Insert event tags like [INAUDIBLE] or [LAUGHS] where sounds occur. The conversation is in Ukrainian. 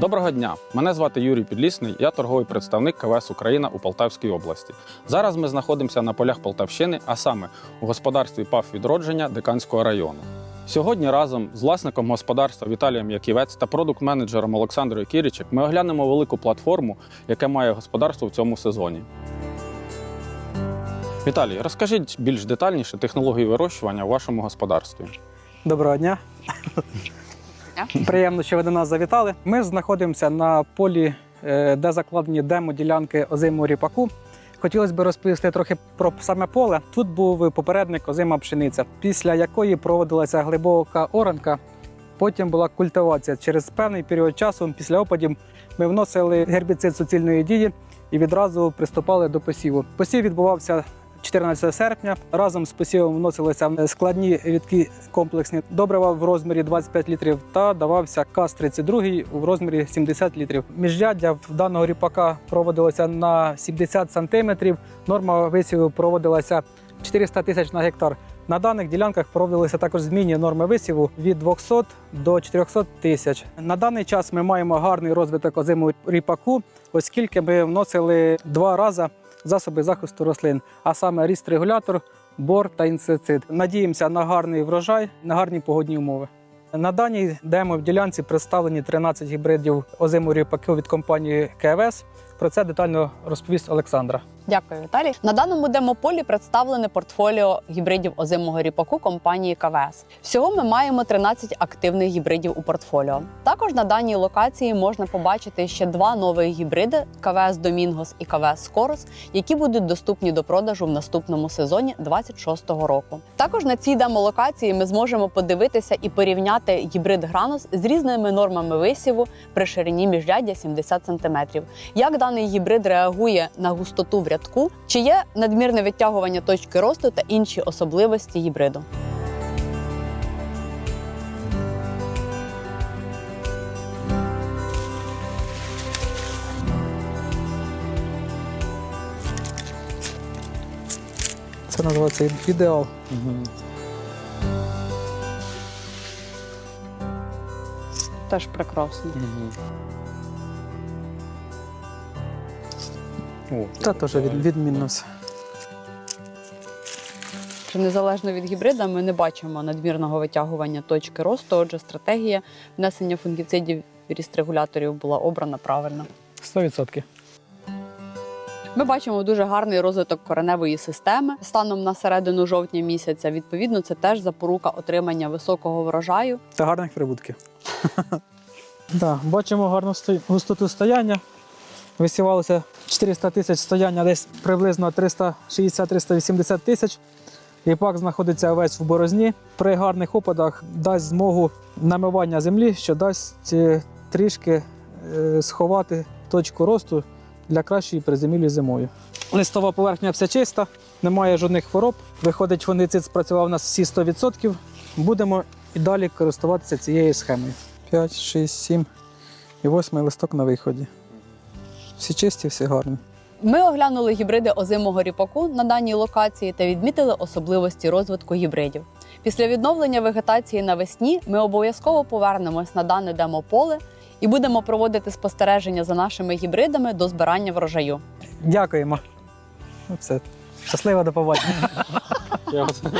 Доброго дня! Мене звати Юрій Підлісний, я торговий представник КВС Україна у Полтавській області. Зараз ми знаходимося на полях Полтавщини, а саме у господарстві ПАФ відродження Диканського району. Сьогодні разом з власником господарства Віталієм Яківець та продукт-менеджером Олександрою Кірічек ми оглянемо велику платформу, яке має господарство в цьому сезоні. Віталій, розкажіть більш детальніше технології вирощування у вашому господарстві. Доброго дня. Приємно, що ви до нас завітали. Ми знаходимося на полі, е, де закладені демо-ділянки озимого ріпаку. Хотілося б розповісти трохи про саме поле. Тут був попередник озима пшениця, після якої проводилася глибока оранка. Потім була культивація. Через певний період часу, після опадів, ми вносили гербіцид суцільної дії і відразу приступали до посіву. Посів відбувався 14 серпня. Разом з посівом вносилися складні рідкі комплексні добрива в розмірі 25 літрів та давався КАЗ-32 в розмірі 70 літрів. Міжряддя в даного ріпака проводилося на 70 сантиметрів. Норма висіву проводилася 400 тисяч на гектар. На даних ділянках проводилися також змінні норми висіву від 200 до 400 тисяч. На даний час ми маємо гарний розвиток озимого ріпаку, оскільки ми вносили два рази засоби захисту рослин, а саме ріст-регулятор, бор та інсектицид. Надіємося на гарний врожай, на гарні погодні умови. На даній демо в ділянці представлені 13 гібридів озимої ріпаку від компанії КВС. Про це детально розповість Олександра. Дякую, Віталій. На даному демополі представлене портфоліо гібридів озимого ріпаку компанії КВС. Всього ми маємо 13 активних гібридів у портфоліо. Також на даній локації можна побачити ще два нових гібриди КВС Домінгос і КВС Скорос, які будуть доступні до продажу в наступному сезоні 26-го року. Також на цій демолокації ми зможемо подивитися і порівняти гібрид Гранос з різними нормами висіву при ширині міжряддя 70 см. Як даний гібрид реагує на густоту в рядку, чи є надмірне відтягування точки росту та інші особливості гібриду. Це називається ідеал. Теж прекрасно. О, Це теж від, відмінно все. Що незалежно від гібрида, ми не бачимо надмірного витягування точки росту. Отже, стратегія внесення фунгіцидів ріст-регуляторів була обрана правильно. 100%. Ми бачимо дуже гарний розвиток кореневої системи станом на середину жовтня місяця. Відповідно, це теж запорука отримання високого врожаю. та гарних прибутків. [LAUGHS] да, бачимо гарну сто- густоту стояння. Висівалося 400 тисяч стояння, десь приблизно 360-380 тисяч. Ріпак знаходиться весь в борозні. При гарних опадах дасть змогу намивання землі, що дасть е, трішки е, сховати точку росту для кращої приземілі зимою. Листова поверхня вся чиста, немає жодних хвороб. Виходить, фунгицид спрацював у нас всі 100%. Будемо і далі користуватися цією схемою. 5, 6, 7 і 8 листок на виході. Всі чисті, всі гарні. Ми оглянули гібриди озимого ріпаку на даній локації та відмітили особливості розвитку гібридів. Після відновлення вегетації навесні ми обов'язково повернемось на дане демополе і будемо проводити спостереження за нашими гібридами до збирання врожаю. Дякуємо. Ну, Все. Щасливо до побачення. Дякую.